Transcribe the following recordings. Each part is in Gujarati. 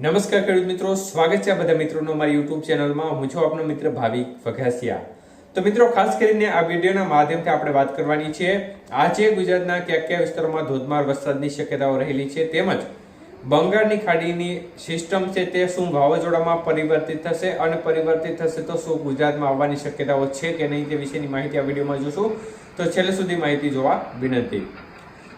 નમસ્કાર ખેડૂત મિત્રો, સ્વાગત છે બધા મિત્રોનો મારી યુટ્યુબ ચેનલમાં. હું છું આપનો મિત્ર ભાવિક વઘાસિયા તો મિત્રો, ખાસ કરીને આ વિડીયોના માધ્યમથી આપણે વાત કરવાની છે, આજે ગુજરાતના કયા કયા વિસ્તારોમાં ધોધમાર વરસાદની શક્યતાઓ રહેલી છે તેમજ બંગાળની ખાડીની સિસ્ટમ છે તે શું વાવાઝોડામાં પરિવર્તિત થશે અને પરિવર્તિત થશે તો શું ગુજરાતમાં આવવાની શક્યતાઓ છે કે નહીં તે વિશેની માહિતી આ વિડીયોમાં જોશું. તો છેલ્લે સુધી માહિતી જોવા વિનંતી.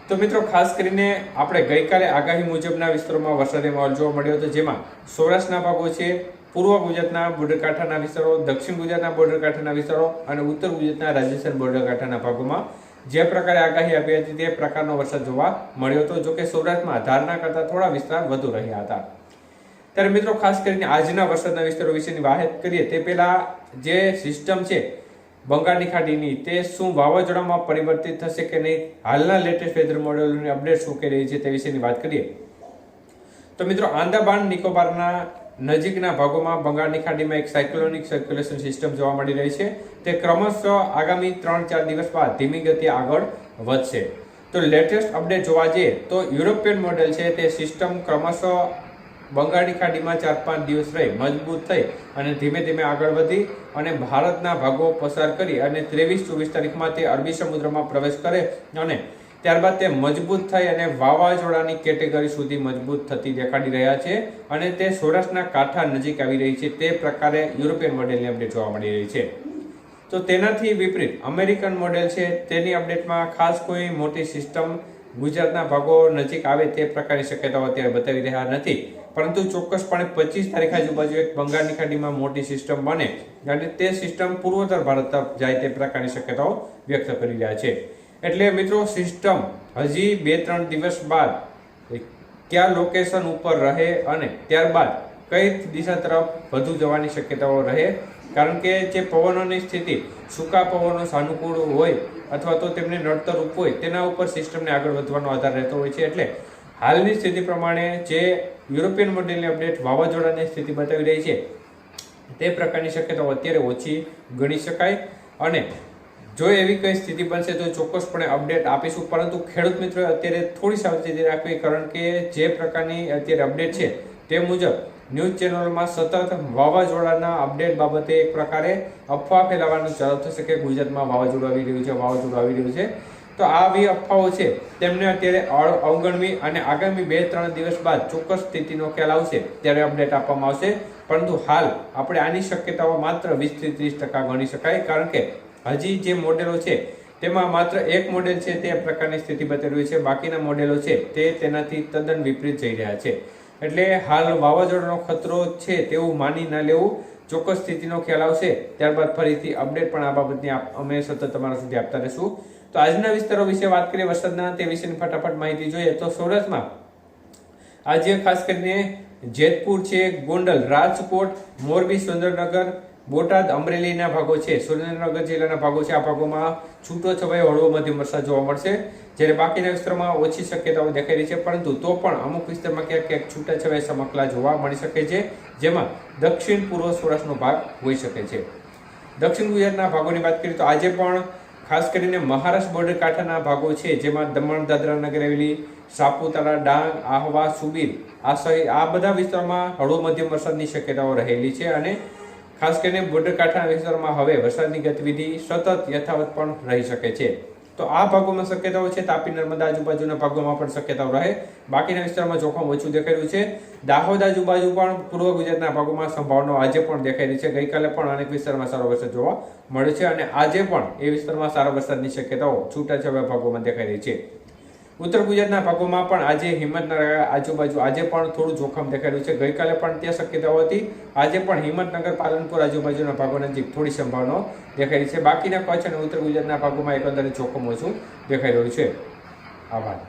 તો મિત્રો, ખાસ કરીને આપણે ગઈકાલે આગાહી મુજબના વિસ્તારોમાં વરસાદી માહોલ જોવા મળ્યો હતો, જેમાં સૌરાષ્ટ્રના ભાગો છે, પૂર્વ ગુજરાતના બોર્ડર કાંઠાના વિસ્તારો, દક્ષિણ ગુજરાતના બોર્ડર કાંઠાના વિસ્તારો અને ઉત્તર ગુજરાતના રાજસ્થાન બોર્ડર કાંઠાના ભાગોમાં જે પ્રકારે આગાહી આપી હતી તે પ્રકારનો વરસાદ જોવા મળ્યો હતો, જોકે સૌરાષ્ટ્રમાં ધારણા કરતા થોડા વિસ્તાર વધુ રહ્યા હતા. ત્યારે મિત્રો, ખાસ કરીને આજના વરસાદના વિસ્તારો વિશેની વાત કરીએ તે પહેલા જે સિસ્ટમ છે બંગાળની ખાડીની તે શું વાવાઝોડામાં પરિવર્તિત થશે કે નહીં? હાલના લેટેસ્ટ વેધર મોડેલોની અપડેટ શું કહી રહી છે તે વિશેની વાત કરીએ. તો મિત્રો, આંદામાન નિકોબારના નજીકના ભાગોમાં બંગાળની ખાડીમાં એક સાયક્લોનિક સર્ક્યુલેશન સિસ્ટમ જોવા મળી રહી છે. તે ક્રમશઃ આગામી ત્રણ ચાર દિવસ બાદ ધીમી ગતિએ આગળ વધશે. તો લેટેસ્ટ અપડેટ જોવા જઈએ તો યુરોપિયન મોડેલ છે તે સિસ્ટમ ક્રમશઃ બંગાળની ખાડીમાં ચાર પાંચ દિવસ રહી, મજબૂત થઈ અને ધીમે ધીમે આગળ વધી અને ભારતના ભાગો પસાર કરી અને ત્રેવીસ ચોવીસ તારીખમાં તે અરબી સમુદ્રમાં પ્રવેશ કરે અને ત્યારબાદ તે મજબૂત થઈ અને વાવાઝોડાની કેટેગરી સુધી મજબૂત થતી દેખાડી રહ્યા છે અને તે સૌરાષ્ટ્રના કાંઠા નજીક આવી રહી છે. તે પ્રકારે યુરોપિયન મોડેલની અપડેટ જોવા મળી રહી છે. તો તેનાથી વિપરીત અમેરિકન મોડેલ છે. તેની અપડેટમાં ખાસ કોઈ મોટી સિસ્ટમ ગુજરાતના ભાગો નજીક આવે તે પ્રકારની શક્યતાઓ અત્યારે બતાવી રહ્યા નથી. પરંતુ ચોક્કસપણે પચીસ તારીખ આજુબાજુ એક બંગાળની ખાડીમાં મોટી સિસ્ટમ બને અને તે સિસ્ટમ પૂર્વોત્તર ભારત તરફ જાય તે પ્રકારની શક્યતાઓ વ્યક્ત કરી રહ્યા છે. એટલે મિત્રો, સિસ્ટમ હજી બે ત્રણ દિવસ બાદ કયા લોકેશન ઉપર રહે અને ત્યારબાદ કઈ દિશા તરફ વધુ જવાની શક્યતાઓ રહે કારણ કે જે પવનોની સ્થિતિ, સૂકા પવનો સાનુકૂળ હોય અથવા તો તેમને નડતર રૂપ હોય તેના ઉપર સિસ્ટમને આગળ વધવાનો આધાર રહેતો હોય છે. એટલે હાલની સ્થિતિ પ્રમાણે જે યુરોપિયન મોડેલની અપડેટ વાવાઝોડાની સ્થિતિ બતાવી રહી છે, તે પ્રકારની શક્યતાઓ અત્યારે ઓછી ગણી શકાય. અને જો એવી કઈ સ્થિતિ બનશે તો ચોક્કસપણે અપડેટ આપીશું. પરંતુ ખેડૂત મિત્રોએ અત્યારે થોડી સાવચેતી રાખવી, કારણ કે જે પ્રકારની અત્યારે અપડેટ છે, તે મુજબ ન્યૂઝ ચેનલોમાં સતત વાવાઝોડાના અપડેટ બાબતે એક પ્રકારે અફવા ફેલાવવાનું ચાલુ થશે કે ગુજરાતમાં વાવાઝોડું આવી રહ્યું છે, વાવાઝોડું આવી રહ્યું છે. તો આ આવી અફવાઓ છે. તેમને અત્યારે અવગણવી અને આગામી બે ત્રણ દિવસ બાદ ચોક્કસ સ્થિતિનો ખ્યાલ આવશે ત્યારે અપડેટ આપવામાં આવશે. પરંતુ હાલ આપણે આની શક્યતાઓ માત્ર વીસથી ત્રીસ ટકા ગણી શકાય, કારણ કે હજી જે મોડેલો છે તેમાં માત્ર એક મોડેલ છે તે પ્રકારની સ્થિતિ બતાવી છે. બાકીના મોડેલો છે તે તેનાથી તદ્દન વિપરીત જઈ રહ્યા છે. એટલે હાલ વાવાઝોડાનો ખતરો છે તેવું માની ન લેવું. ચોક્કસ સ્થિતિનો ખ્યાલ આવશે. ત્યારબાદ ફરીથી અપડેટ પણ આ બાબતની અમે સતત તમારા સુધી આપતા રહીશું. તો આજના વિસ્તારો વિશે વાત કરીએ વરસાદના, તે વિશેની ફટાફટ માહિતી જોઈએ તો સૌરાષ્ટ્રમાં આજે ખાસ કરીને જેતપુર છે, ગોંડલ, રાજકોટ, મોરબી, સુરેન્દ્રનગર બોટાદ, અમરેલીના ભાગો છે, સુરેન્દ્રનગર જિલ્લાના ભાગો છે. આ ભાગોમાં છૂટો છવાયો હળવો મધ્યમ વરસાદ જોવા મળશે, જ્યારે બાકીના વિસ્તારમાં ઓછી શક્યતાઓ દેખાઈ રહી છે, પરંતુ તો પણ અમુક વિસ્તારમાં ક્યાંક ક્યાંક છૂટા છવાયા સમકલા જોવા મળી શકે છે, જેમાં દક્ષિણ પૂર્વ સૌરાષ્ટ્રનો ભાગ હોઈ શકે છે. દક્ષિણ ગુજરાતના ભાગોની વાત કરીએ તો આજે પણ ખાસ કરીને મહારાષ્ટ્ર બોર્ડર કાંઠાના ભાગો છે, જેમાં દમણ, દાદરા નગર, હવેલી, સાપુતારા, ડાંગ, આહવા, સુબીર આ આ બધા વિસ્તારોમાં હળવો મધ્યમ વરસાદની શક્યતાઓ રહેલી છે અને ખાસ કરીને બોર્ડર વિસ્તારમાં હવે વરસાદની ગતિવિધિ સતત યથાવત પણ રહી શકે છે. તો આ ભાગોમાં શક્યતાઓ છે, તાપી, નર્મદા આજુબાજુના ભાગોમાં પણ શક્યતાઓ રહે. બાકીના વિસ્તારમાં જોખમ ઓછું દેખાઈ રહ્યું છે. દાહોદ આજુબાજુ પણ પૂર્વ ગુજરાતના ભાગોમાં સંભાવનાઓ આજે પણ દેખાઈ રહી છે. ગઈકાલે પણ અનેક વિસ્તારમાં સારો વરસાદ જોવા મળ્યો છે અને આજે પણ એ વિસ્તારમાં સારા વરસાદની શક્યતાઓ છૂટાછવાયા ભાગોમાં દેખાઈ રહી છે. ઉત્તર ગુજરાતના ભાગોમાં પણ આજે હિંમતનગર આજુબાજુ આજે પણ થોડું જોખમ દેખાઈ રહ્યું છે. ગઈકાલે પણ ત્યાં શક્યતાઓ હતી. આજે પણ હિંમતનગર, પાલનપુર આજુબાજુના ભાગો નજીક થોડી સંભાવનાઓ દેખાઈ રહી છે. બાકીના કચ્છ અને ઉત્તર ગુજરાતના ભાગોમાં એકંદરે જોખમ ઓછું દેખાઈ રહ્યું છે. આભાર.